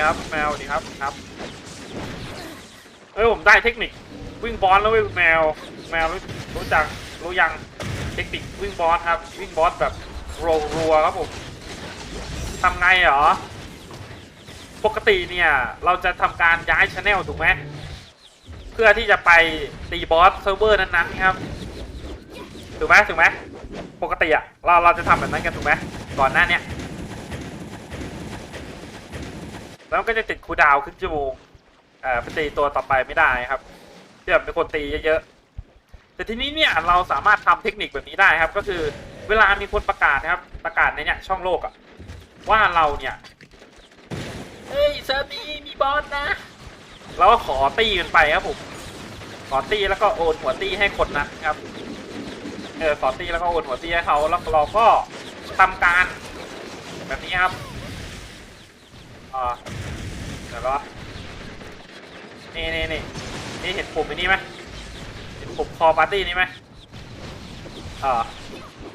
ครับแมวดีครับครับเอ้ยผมได้เทคนิควิ่งบอสแล้วเว้ยแมว แมวรู้รู้จักรู้ยังเทคนิควิ่งบอสครับ วิ่งบอสแบบรัวรัวครับผมทำไงเหรอ ปกติเนี่ย เราจะทำการย้ายชแนลถูกไหมเพื่อที่จะไปตีบอสเซิร์ฟเวอร์นั้นๆครับ ถูกไหมถูกไหมปกติอะเราเราจะทำแบบนั้นกันถูกไหมก่อนหน้าเนี้ย แล้วมันก็จะติดคูดาวครึ่งชั่วโมงเอ่อไปตีตัวต่อไปไม่ได้ครับที่แบบเป็นคนตีเยอะๆแต่ทีนี้เนี่ยเราสามารถทำเทคนิคแบบนี้ได้ครับ ก็คือเวลามีคนประกาศนะครับ ประกาศในเนี่ยช่องโลกอะว่าเราเนี่ยเฮ้ยเซิร์ฟนี้มีบอสนะเราก็ขอตีกันไปครับผมขอตีแล้วก็โอนหัวตีให้คนนะครับเออขอตีแล้วก็โอนหัวตีให้เขาแล้วเราก็ทำการแบบนี้ครับ อ่าเดี๋ยวรอนี่นี่นี่นี่เห็นปุ่มอันนี้ไหมเห็นปุ่มคอปาร์ตี้นี้ไหมอ่า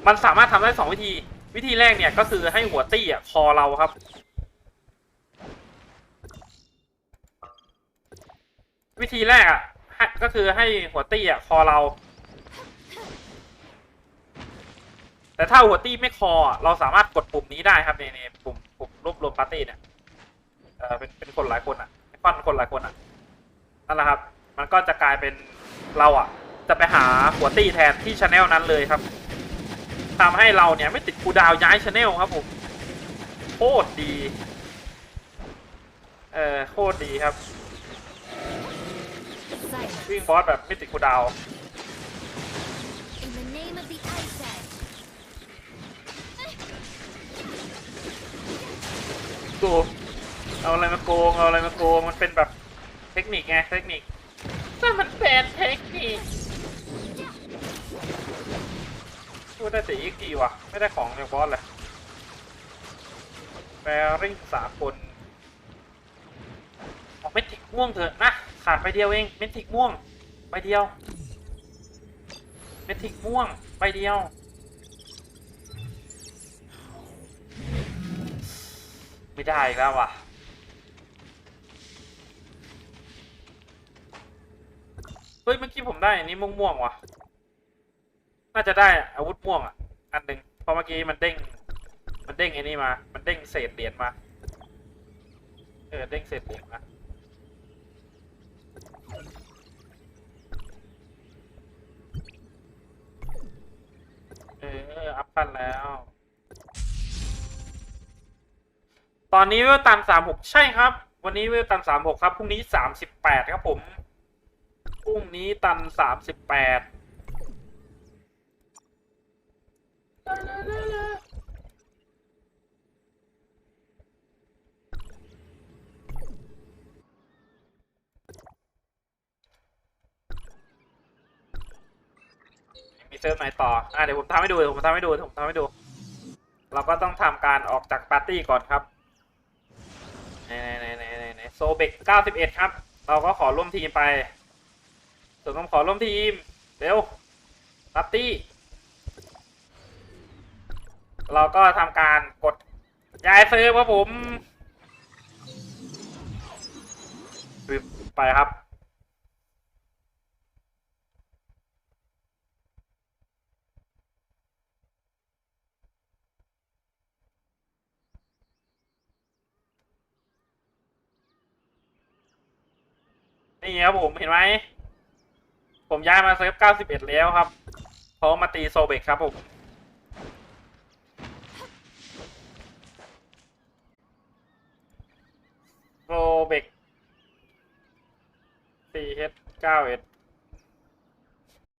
มันสามารถทำได้สองวิธี วิธีแรกเนี่ยก็คือให้หัวตี้อะคอเราครับ วิธีแรกอะก็คือให้หัวตี้อะคอเรา แต่ถ้าหัวตี้ไม่คอ เราสามารถกดปุ่มนี้ได้ครับนี่นี่ปุ่มปุ่มรวบรวมปาร์ตี้เนี่ย ออเป็นเป็นคนหลายคนอะค่อนคนหลายคนอะนั่นแหละครับ มันก็จะกลายเป็นเราอะ จะไปหาหัวตี้แทนที่ชาแนลนั้นเลยครับทำให้เราเนี่ยไม่ติดคูลดาวน์ย้ายชาแนลครับผมโคตรดีเออโคตรดีครับ Silence. วิ่งบอสแบบไม่ติดคูลดาวน์ In the name of the Ice Edge. ดู เอาอะไรมาโกง เอาอะไรมาโกง มันเป็นแบบเทคนิคไง เทคนิคถ้ามันเป็นเทคนิคพูดได้แต่อีกทีว่ะ ไม่ได้ของจากบอสเลยแปรริ่งสากลออกเม็ดทิกม่วงเถอะนะ ขาดไปเดียวเอง เม็ดทิกม่วงใบเดียว เม็ดทิกม่วงใบเดียวไม่ได้อีกแล้วว่ะ ฮ้ยเมื่อกี้ผมได้อันนี้ม่วงม่วงๆว่ะ น่าจะได้อาวุธม่วงอะ อันหนึ่งเพราะเมื่อกี้มันเด้ง มันเด้งไอ้นี่มา มันเด้งเศษเหรียญมา เออเด้งเศษเหรียญมาเออ อัพกันแล้ว ตอนนี้เวลตันสามหกใช่ครับ วันนี้เวลตันสามหกครับ พรุ่งนี้สามสิบแปดครับผม พรุ่งนี้ตันสามสิบแปดมีเซิร์ฟไหนต่อ อะเดี๋ยวผมทำให้ดู ผมทำให้ดู ผมทำให้ดู เราก็ต้องทำการออกจากปาร์ตี้ก่อนครับในในในในในโซเบกเก้าสิบเอ็ดครับ เราก็ขอร่วมทีมไป ส่วนผมขอร่วมทีม เร็วปาร์ตี้ เราก็ทำการกดย้ายเซิร์ฟครับผมปึ๊บไปครับนี่ครับผมเห็นไหม ผมย้ายมาเซิฟ91 แล้วครับเพราะมาตีโซเบกครับผมโซเบก 4H 91